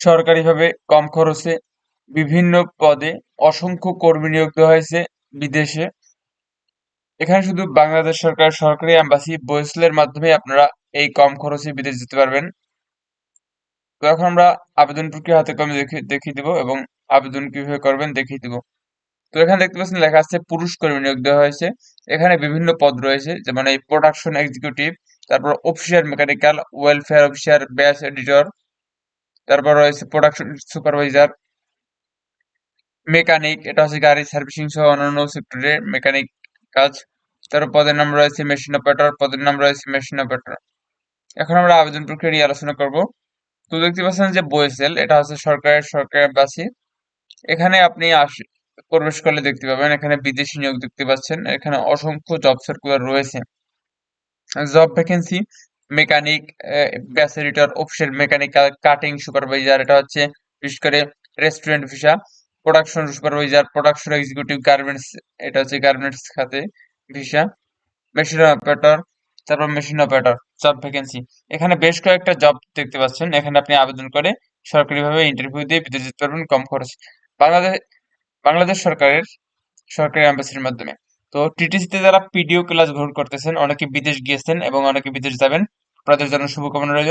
সরকারিভাবে কম খরচে বিভিন্ন পদে অসংখ্য কর্মী নিয়োগ দেওয়া হয়েছে বিদেশে। এখানে শুধু বাংলাদেশ সরকার, সরকারি অ্যাম্বাসি বয়সলের মাধ্যমে আপনারা এই কম খরচে বিদেশ যেতে পারবেন। তো এখন আমরা আবেদন প্রক্রিয়া হাতে কমে দেখে, দেখিয়ে দিব এবং আবেদন কীভাবে করবেন দেখিয়ে দিব। তো এখানে দেখতে পাচ্ছেন লেখা আছে, পুরুষ কর্মী নিয়োগ দেওয়া হয়েছে। এখানে বিভিন্ন পদ রয়েছে, যেমন এই প্রোডাকশন এক্সিকিউটিভ তারপর officer mechanical welfare officer batch editor তারপর রয়েছে প্রোডাকশন সুপারভাইজার মেকানিক এটা হচ্ছে গাড়ি সার্ভিসিং সহ অন্যান্য সেক্টরে মেকানিক কাজ। তারপর পদের নাম রয়েছে মেশিন অপারেটর পদের নাম রয়েছে মেশিন অপারেটর এখন আমরা আবেদন প্রক্রিয়া নিয়ে আলোচনা করব। তো দেখতে পাচ্ছেন যে বয়েসেল এটা হচ্ছে সরকারের সরকারের বাসি। এখানে আপনি আস, প্রবেশ করলে দেখতে পাবেন, এখানে বিদেশি নিয়োগ দেখতে পাচ্ছেন। এখানে অসংখ্য জব সার্কুলার রয়েছে। জব ভ্যাকেন্সি মেকানিক ব্যাস এডিটর অফিসের মেকানিক্যাল কাটিং সুপারভাইজার এটা হচ্ছে বিশেষ করে restaurant visa production supervisor production executive garments এটা হচ্ছে গার্মেন্টস খাতে ভিসা মেশিন অপারেটর তারপর মেশিন অপারেটর জব ভ্যাকেন্সি এখানে বেশ কয়েকটা জব দেখতে পাচ্ছেন, এখানে আপনি আবেদন করে সরকারিভাবে ইন্টারভিউ দিয়ে বিদেশ যেতে পারবেন কম খরচ। বাংলাদেশ বাংলাদেশ সরকারের, সরকারি অ্যাম্বাসির মাধ্যমে। তো টিটিসিতে যারা পিডিও ক্লাস গ্রহণ করতেছেন, অনেকে বিদেশ গিয়েছেন এবং অনেকে বিদেশ যাবেন। আপনাদের জন্য শুভকামনা রইল।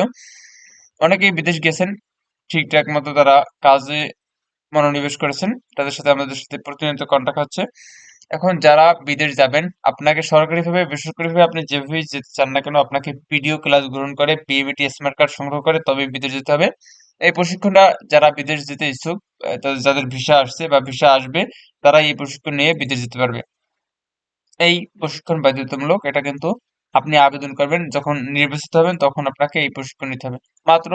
অনেকেই বিদেশ গেছেন, ঠিকঠাক মতো তারা কাজে মনোনিবেশ করেছেন, তাদের সাথে আমাদের সাথে প্রতিনিয়ত কন্ট্যাক্ট হচ্ছে। এখন যারা বিদেশ যাবেন, আপনাকে সরকারিভাবে, বেসরকারিভাবে আপনি যেভাবেই যেতে চান না কেন, আপনাকে পিডিও ক্লাস গ্রহণ করে পিএবিটি স্মার্ট কার্ড সংগ্রহ করে তবে বিদেশ যেতে হবে। এই প্রশিক্ষণটা যারা বিদেশ যেতে ইচ্ছুক যাদের ভিসা আসছে বা ভিসা আসবে তারা এই প্রশিক্ষণ নিয়ে বিদেশ যেতে পারবে। এই প্রশিক্ষণ বাধ্যতামূলক, এটা কিন্তু আপনি আবেদন করবেন, যখন নির্বাচিত হবেন, তখন আপনাকে এই প্রশিক্ষণ নিতে হবে। মাত্র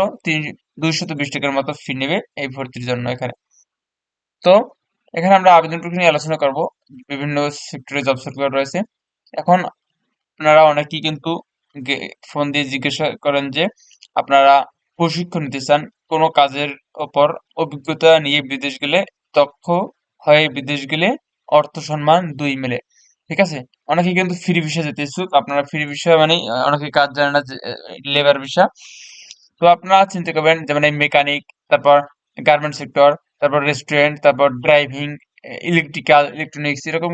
দুইশত বিশ টাকার মতো ফি নেবে এই ভর্তির জন্য এখানে। তো, এখানে আমরা আবেদন প্রক্রিয়া নিয়ে আলোচনা করব। বিভিন্ন সেক্টরে জব সার্কুলার রয়েছে। এখন আপনারা অনেকেই কিন্তু ফোন দিয়ে জিজ্ঞাসা করেন যে, আপনারা প্রশিক্ষণ নিতে চান কোনো কাজের ওপর অভিজ্ঞতা নিয়ে বিদেশ গেলে, দক্ষ হয়ে বিদেশ গেলে অর্থ সম্মান দুই মিলে। ঠিক আছে? অনেকে কিন্তু ফ্রি ভিসা যেতে ইচ্ছুক। আপনারা ফ্রি ভিসা মানে অনেকে কাজ জানে না লেবার ভিসা তো আপনারা চিন্তা করবেন, যেমন এই মেকানিক তারপর গার্মেন্ট সেক্টর তারপর রেস্টুরেন্ট তারপর ড্রাইভিং ইলেকট্রিক্যাল ইলেকট্রনিক্স এরকম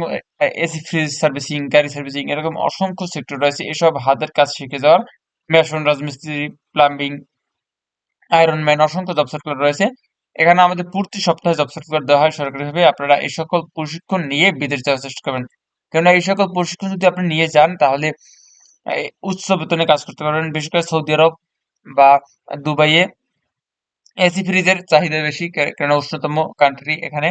এসি ফ্রিজ সার্ভিসিং গাড়ি সার্ভিসিং এরকম অসংখ্য সেক্টর রয়েছে। এসব হাতের কাজ শিখে যাওয়ার, মেশন, রাজমিস্ত্রি প্লাম্বিং আয়রন ম্যান অসংখ্য জব সার্কুলার রয়েছে। এখানে আমাদের প্রতি সপ্তাহে জব সার্কুলার দেওয়া হয় সরকারিভাবে। আপনারা এই সকল প্রশিক্ষণ নিয়ে বিদেশ যাওয়ার চেষ্টা করবেন। কেননা এই সকল প্রশিক্ষণ যদি আপনি নিয়ে যান, তাহলে উচ্চ বেতনে কাজ করতে পারবেন, বিশেষ করে সৌদি আরব বা দুবাইয়ে। এসি ফ্রিজের চাহিদা বেশি কেননা উষ্ণতম কান্ট্রি এখানে।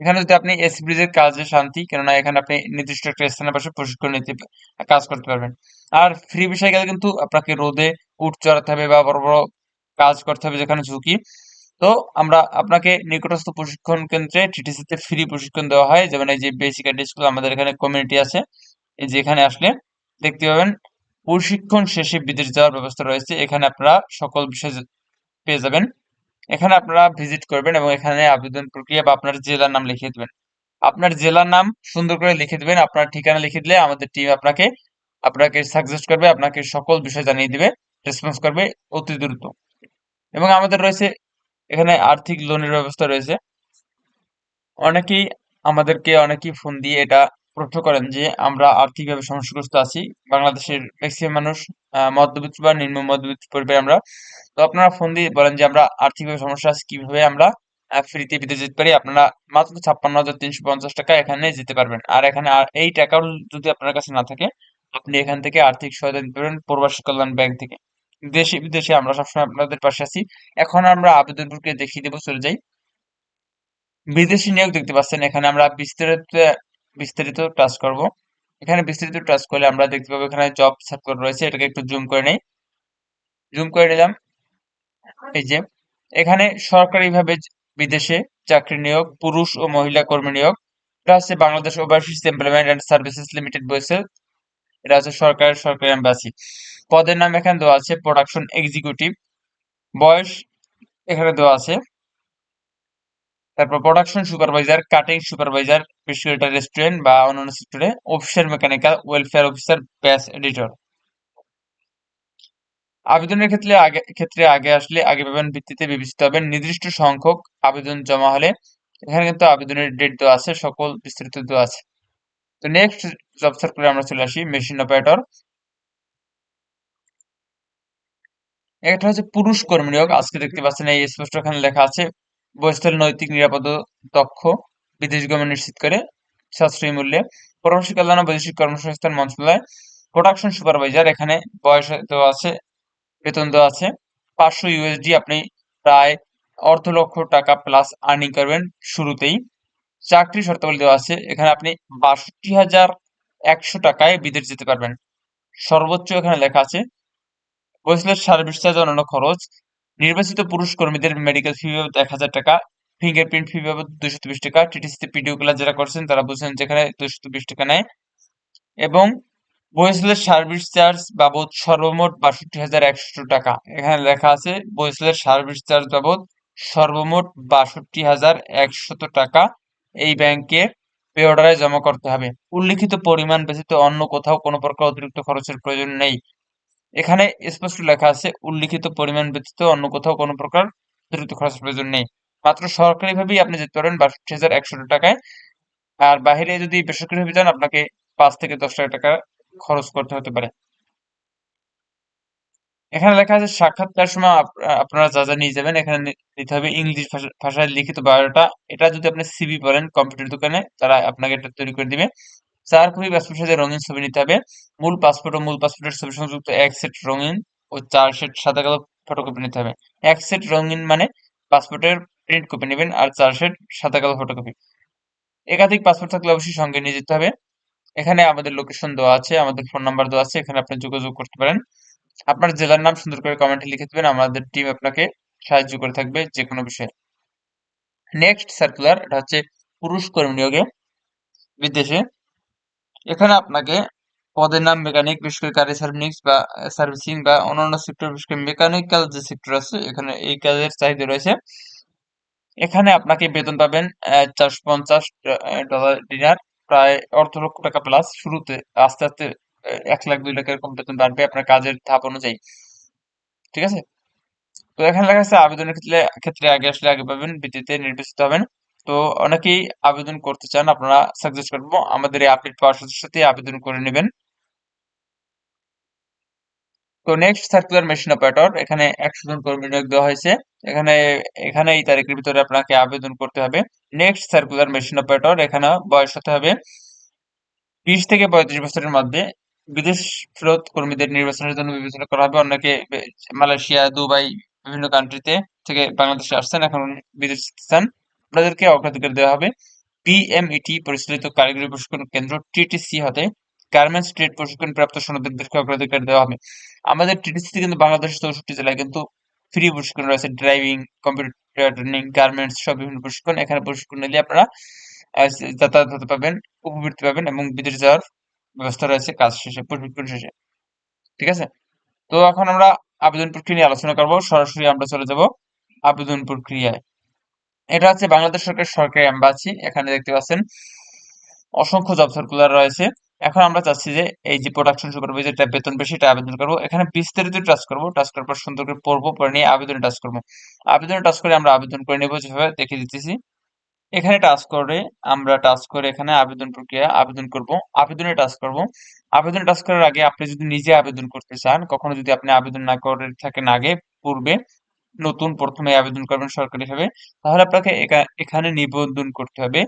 এখানে যদি আপনি এসি ফ্রিজের কাজে শান্তি, কেননা এখানে আপনি নির্দিষ্ট একটা স্থানের পাশে প্রশিক্ষণ নিতে কাজ করতে পারবেন। আর ফ্রি বিষয় গেলে কিন্তু আপনাকে রোদে উঠ চড়াতে হবে বা বড় বড় কাজ করতে হবে যেখানে ঝুঁকি। তো আমরা আপনাকে নিকটস্থ প্রশিক্ষণ কেন্দ্রে টিটিসিতে ফ্রি প্রশিক্ষণ দেওয়া হয়। যেমন এই যে বেসিক স্কুল আমাদের এখানে কমিউনিটি আছে। এই যে এখানে আসলে দেখতে পাবেন, প্রশিক্ষণ শেষে বিদেশ যাওয়ার ব্যবস্থা রয়েছে। এখানে আপনারা সকল বিষয় পেয়ে যাবেন। এখানে আপনারা ভিজিট করবেন এবং এখানে আবেদন প্রক্রিয়া বা আপনার জেলার নাম লিখে দেবেন। আপনার জেলার নাম সুন্দর করে লিখে দেবেন। আপনার ঠিকানা লিখে দিলে আমাদের টিম আপনাকে আপনাকে সাজেস্ট করবে, আপনাকে সকল বিষয় জানিয়ে দিবে রেসপন্স করবে অতি দ্রুত। এবং আমাদের রয়েছে এখানে আর্থিক লোনের ব্যবস্থা রয়েছে। অনেকেই আমাদেরকে অনেকেই ফোন দিয়ে এটা প্রশ্ন করেন যে, আমরা আর্থিকভাবে সমস্যাগ্রস্ত আছি, বাংলাদেশের ম্যাক্সিমাম মানুষ মধ্যবিত্ত বা নিম্ন মধ্যবিত্ত পরিবার আমরা। তো আপনারা ফোন দিয়ে বলেন যে, আমরা আর্থিকভাবে সমস্যা আছি, কীভাবে আমরা ফ্রিতে বিদেশ যেতে পারি? আপনারা মাত্র ছাপ্পান্ন হাজার তিনশো পঞ্চাশ টাকা এখানে যেতে পারবেন। আর এখানে আর এই টাকাও যদি আপনার কাছে না থাকে, আপনি এখান থেকে আর্থিক সহায়তা নিতে পারবেন প্রবাসী কল্যাণ ব্যাংক থেকে। দেশে, বিদেশে আমরা সবসময় আপনাদের পাশে আছি। এখন আমরা আবেদন প্রক্রিয়া দেখিয়ে দেবো, চলে যাই। বিদেশি নিয়োগ দেখতে পাচ্ছেন, এখানে আমরা বিস্তারিত বিস্তারিত টাচ করব। এখানে বিস্তারিত টাচ করলে আমরা দেখতে পাবো এখানে জব সার্কুলার রয়েছে, এটাকে একটু জুম করে নেই। জুম করে নিলাম। এই যে, এখানে সরকারিভাবে বিদেশে চাকরি নিয়োগ, পুরুষ ও মহিলা কর্মী নিয়োগ এটা হচ্ছে Bangladesh overseas employment and services limited বলছে। এটা হচ্ছে সরকারের, সরকারি এম্বাসি পদের নাম এখানে দেওয়া আছে প্রোডাকশন এক্সিকিউটিভ বয়স এখানে দেওয়া আছে। তারপর প্রোডাকশন সুপারভাইজার কাটিং সুপারভাইজার করে রেস্টুরেন্ট বা অন্যান্য সেক্টরে অফিসার মেকানিক্যাল ওয়েলফেয়ার অফিসার ব্যাস এডিটর আবেদনের ক্ষেত্রে আগে ক্ষেত্রে আগে আসলে আগে পাবেন ভিত্তিতে বিবেচিত হবেন নির্দিষ্ট সংখ্যক আবেদন জমা হলে এখানে কিন্তু আবেদনের ডেট দেওয়া আছে, সকল বিস্তারিত দেওয়া আছে। তো নেক্সট জব সার্কুলে আমরা চলে আসি মেশিন অপারেটর একটা হচ্ছে পুরুষ কর্মী নিয়োগ। আজকে দেখতে পাচ্ছেন এই স্পষ্ট এখানে লেখা আছে বৈস্থল নৈতিক, নিরাপদ, দক্ষ, বিদেশ গমন নিশ্চিত করে, সাশ্রয়ী মূল্যে। প্রবাসী কল্যাণ ও বৈদেশিক কর্মসংস্থান মন্ত্রণালয় প্রোডাকশন সুপারভাইজার এখানে বয়স দেওয়া আছে, বেতন দেওয়া আছে। পাঁচশো ইউএসডি আপনি প্রায় অর্ধ লক্ষ টাকা প্লাস আর্নিং করবেন শুরুতেই। চাকরি শর্তাবলী দেওয়া আছে। এখানে আপনি বাষট্টি হাজার একশো টাকায় বিদেশ যেতে পারবেন। সর্বোচ্চ এখানে লেখা আছে বৈসলের সার্ভিস চার্জ অন্যান্য খরচ। নির্বাচিত পুরুষ কর্মীদের মেডিকেল ফি বাবদ এক হাজার টাকা ফিঙ্গারপ্রিন্ট ফি বাবদ দুশো বিশ টাকা টিটিসিতে পিডিও ক্লাস যারা করছেন তারা বুঝছেন যেখানে দুশো বিশ টাকা নেয়। এবং বইসেলের সার্ভিস চার্জ বাবদ সর্বমোট বাষট্টি হাজার একশো টাকা। এখানে লেখা আছে বইসেলের সার্ভিস চার্জ বাবদ সর্বমোট বাষট্টি হাজার একশত টাকা। এই ব্যাংকে পে অর্ডারে জমা করতে হবে। উল্লিখিত পরিমাণ ব্যতীত অন্য কোথাও কোনো প্রকার অতিরিক্ত খরচের প্রয়োজন নেই। এখানে স্পষ্ট লেখা আছে, উল্লিখিত পরিমাণ ব্যতীত অন্য কোথাও কোনো প্রকার অতিরিক্ত খরচের প্রয়োজন নেই। মাত্র সরকারিভাবেই আপনি যেতে পারেন বাষট্টি হাজার একশো টাকায়। আর বাহিরে যদি বেসরকারিভাবে যান, আপনাকে পাঁচ থেকে দশ টাকা টাকা খরচ করতে হতে পারে। এখানে লেখা আছে, সাক্ষাৎকার সময় আপনারা যা যা নিয়ে যাবেন, এখানে নিতে হবে ইংলিশ ভাষায় লিখিত বায়োডাটা। এটা যদি আপনি সিবি বলেন কম্পিউটার দোকানে, তারা আপনাকে এটা তৈরি করে দিবে। চার কপি পাসপোর্ট সাইজের রঙিন ছবি নিতে হবে। মূল পাসপোর্ট ও মূল পাসপোর্টের ছবি সংযুক্ত এক সেট রঙিন ও চার সেট সাদা কালো ফটোকপি নিতে হবে। এক সেট রঙিন মানে পাসপোর্টের প্রিন্ট কপি নেবেন আর চার সেট সাদা কালো ফটোকপি একাধিক পাসপোর্ট থাকলে অবশ্যই সঙ্গে নিয়ে যেতে হবে। এখানে আমাদের লোকেশন দেওয়া আছে, আমাদের ফোন নাম্বার দেওয়া আছে, এখানে আপনি যোগাযোগ করতে পারেন। আপনার জেলার নাম সুন্দর করে কমেন্টে লিখে দেবেন, আমাদের টিম আপনাকে সাহায্য করে থাকবে যে কোনো বিষয়ে। নেক্সট সার্কুলার এটা হচ্ছে পুরুষ কর্মী নিয়োগে বিদেশে। এখানে আপনাকে পদের নাম মেকানিক বিশেষ করে গাড়ি সার্ভিস বা সার্ভিসিং বা অন্যান্য সেক্টর বিশেষ করে মেকানিক্যাল যে সেক্টর আছে, এখানে এই কাজের চাহিদা রয়েছে। এখানে আপনাকে বেতন পাবেন চারশো পঞ্চাশ ডলার ডিনার প্রায় অর্ধ লক্ষ টাকা প্লাস শুরুতে আস্তে আস্তে এক লাখ, দুই লাখ এরকম বেতন বাড়বে আপনার কাজের ধাপ অনুযায়ী। ঠিক আছে? তো এখানে লেখা আছে, আবেদনের ক্ষেত্রে ক্ষেত্রে আগে আসলে আগে পাবেন, ভিত্তিতে নির্বাচিত হবেন। তো অনেকেই আবেদন করতে চান, আপনারা সাজেস্ট করব, আমাদের এই আপডেট পাওয়ার সাথে সাথে আবেদন করে নেবেন। তো নেক্সট সার্কুলার মেশিন অপারেটর এখানে একশো জন কর্মী নিয়োগ দেওয়া হয়েছে। এখানে এখানে এই তারিখের ভিতরে আপনাকে আবেদন করতে হবে। নেক্সট সার্কুলার মেশিন অপারেটর এখানে বয়স হতে হবে। বিশ থেকে পঁয়ত্রিশ বছরের মধ্যে বিদেশ ফেরত কর্মীদের নির্বাচনের জন্য বিবেচনা করা হবে। অনেকে মালয়েশিয়া, দুবাই, বিভিন্ন কান্ট্রিতে থেকে বাংলাদেশে আসছেন, এখন বিদেশ চান আপনাদেরকে অগ্রাধিকার দেওয়া হবে। পিএমইটি পরিচালিত কারিগরি প্রশিক্ষণ কেন্দ্র টিটিসি হতে গার্মেন্টস ট্রেড প্রশিক্ষণ প্রাপ্ত সনদীদেরকে অগ্রাধিকার দেওয়া হবে। আমাদের টিটিসি কিন্তু বাংলাদেশের চৌষট্টি জেলায় কিন্তু ফ্রি প্রশিক্ষণ রয়েছে। ড্রাইভিং কম্পিউটার ট্রেনিং গার্মেন্টস সব বিভিন্ন প্রশিক্ষণ। এখানে প্রশিক্ষণ নিলে আপনারা যাতায়াত পাবেন উপবৃত্তি পাবেন এবং বিদেশ যাওয়ার ব্যবস্থা রয়েছে, কাজ শেষে, প্রশিক্ষণ শেষে। ঠিক আছে? তো এখন আমরা আবেদন প্রক্রিয়া নিয়ে আলোচনা করব। সরাসরি আমরা চলে যাব আবেদন প্রক্রিয়ায়। এটা হচ্ছে বাংলাদেশ সরকার, সরকারি অ্যাম্বাসি এখানে দেখতে পাচ্ছেন অসংখ্য জব সার্কুলার রয়েছে। এখন আমরা চাচ্ছি যে এই যে প্রোডাকশন সুপারভাইজারটা বেতন বেশি এটা আবেদন করব। এখানে বিস্তারিত টাচ করব। টাচ করার পর সুন্দর করে পড়ব পরে নিয়ে আবেদনে টাচ করব। আবেদনে টাচ করে আমরা আবেদন করে নেব যেভাবে দেখে দিতেছি। এখানে টাচ করে, আমরা টাচ করে এখানে আবেদন প্রক্রিয়া, আবেদন করব। আবেদনে টাচ করব। আবেদন টাচ করার আগে আপনি যদি নিজে আবেদন করতে চান, কখনো যদি আপনি আবেদন না করে থাকেন আগে, পূর্বে নতুন প্রথমে আবেদন করবেন সরকারিভাবে, তাহলে আপনাকে এখানে নিবন্ধন করতে হবে।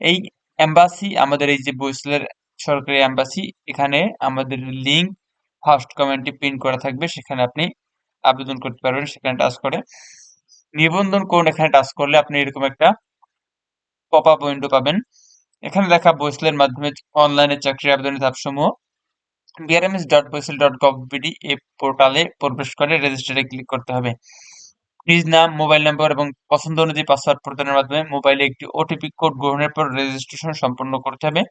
এই এম্বাসি আমাদের এই যে বৈসলের সরকারি এম্বাসি এখানে আমাদের লিঙ্ক ফার্স্ট কমেন্টে পিন করা থাকবে, সেখানে আপনি আবেদন করতে পারবেন, সেখানে টাচ করে। নিবন্ধন করুন এখানে টাচ করলে আপনি এরকম একটা পপ আপ উইন্ডো পাবেন। এখানে লেখা বৈসলের মাধ্যমে অনলাইনে চাকরি আবেদনের ধাপসমূহ। BRMS dot BOESL dot gov BD পোর্টালে প্রবেশ করে রেজিস্টারে ক্লিক করতে হবে। নিজ নাম মোবাইল নম্বর এবং পছন্দ অনুযায়ী পাসওয়ার্ড প্রদানের মাধ্যমে মোবাইলে একটি ওটিপি কোড গ্রহণের পর রেজিস্ট্রেশন সম্পন্ন করতে হবে।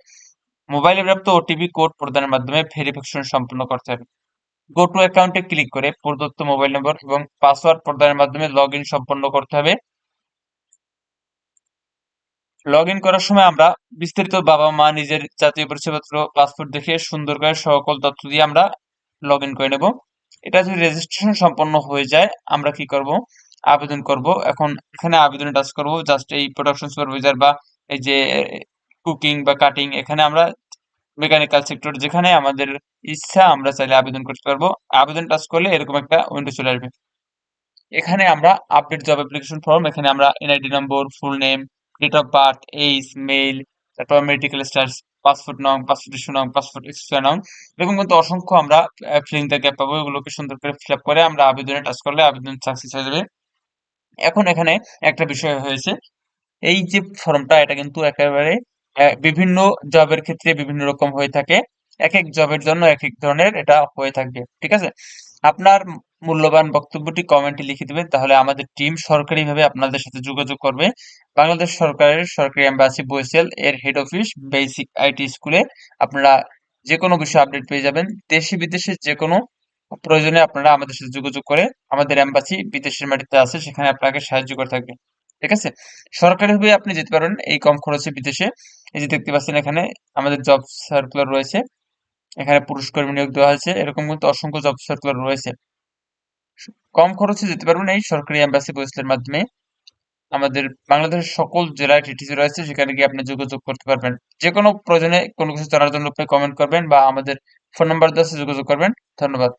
মোবাইলে প্রাপ্ত ওটিপি কোড প্রদানের মাধ্যমে ভেরিফিকেশন সম্পন্ন করতে হবে। গো টু অ্যাকাউন্টে ক্লিক করে প্রদত্ত মোবাইল নম্বর এবং পাসওয়ার্ড প্রদানের মাধ্যমে লগ সম্পন্ন করতে হবে। লগ ইন করার সময় আমরা বিস্তারিত বাবা মা নিজের জাতীয় পরিচয়পত্র পাসপোর্ট দেখে সুন্দর করে সকল তথ্য দিয়ে আমরা লগ ইন করে নেব। এটা যদি রেজিস্ট্রেশন সম্পন্ন হয়ে যায়, আমরা কি করব? আবেদন করব। এখন এখানে আবেদনে টাচ করব। জাস্ট এই প্রোডাকশন সুপারভাইজার বা এই যে কুকিং বা কাটিং এখানে আমরা মেকানিক্যাল সেক্টর যেখানে আমাদের ইচ্ছা আমরা চাইলে আবেদন করতে পারব। আবেদন টাচ করলে এরকম একটা উইন্ডো চলে আসবে। এখানে আমরা আপডেট জব অ্যাপ্লিকেশন ফর্ম এখানে আমরা NID number full name date of birth age mail তারপর মেডিকেল স্টার্স পাসপোর্ট নং পাসপোর্ট ইস্যু নং পাসপোর্ট ইস্যু নং, এরকম কিন্তু অসংখ্য আমরা ফিলিং দ্য গ্যাপ পাবো, এগুলোকে সুন্দর করে ফিল আপ করে আমরা আবেদনে টাচ করলে আবেদন সাকসেস হয়ে যাবে। এখন এখানে একটা বিষয় হয়েছে, এই যে ফর্মটা এটা কিন্তু একেবারে বিভিন্ন জবের ক্ষেত্রে বিভিন্ন রকম হয়ে থাকে, এক এক জবের জন্য এক এক ধরনের এটা হয়ে থাকবে ঠিক আছে? আপনার মূল্যবান বক্তব্যটি কমেন্টে লিখে দিবেন, তাহলে আমাদের টিম সরকারিভাবে আপনাদের সাথে যোগাযোগ করবে। বাংলাদেশ সরকারের সরকারি এম্বাসি বৈসেল এর হেড অফিস বেসিক আইটি স্কুলে আপনারা যে কোনো বিষয়ে আপডেট পেয়ে যাবেন। দেশে বিদেশে যে কোনো প্রয়োজনে আপনারা আমাদের সাথে যোগাযোগ করে আমাদের এম্বাসি বিদেশের মাটিতে আছে, সেখানে আপনাকে সাহায্য করে থাকবে। ঠিক আছে? সরকারিভাবে আপনি যেতে পারবেন এই কম খরচে বিদেশে। এই যে দেখতে পাচ্ছেন এখানে আমাদের জব সার্কুলার রয়েছে। এখানে পুরুষ কর্মী নিয়োগ দেওয়া হয়েছে। এরকম কিন্তু অসংখ্য জব সার্কুলার রয়েছে। কম খরচে যেতে পারবেন এই সরকারি এম্বাসি পোস্টের মাধ্যমে। আমাদের বাংলাদেশের সকল জেলায় টিটিসি রয়েছে, সেখানে গিয়ে আপনি যোগাযোগ করতে পারবেন। যে কোনো প্রয়োজনে কোনো কিছু জানার জন্য আপনি কমেন্ট করবেন বা আমাদের ফোন নাম্বার দেওয়া যোগাযোগ করবেন। ধন্যবাদ।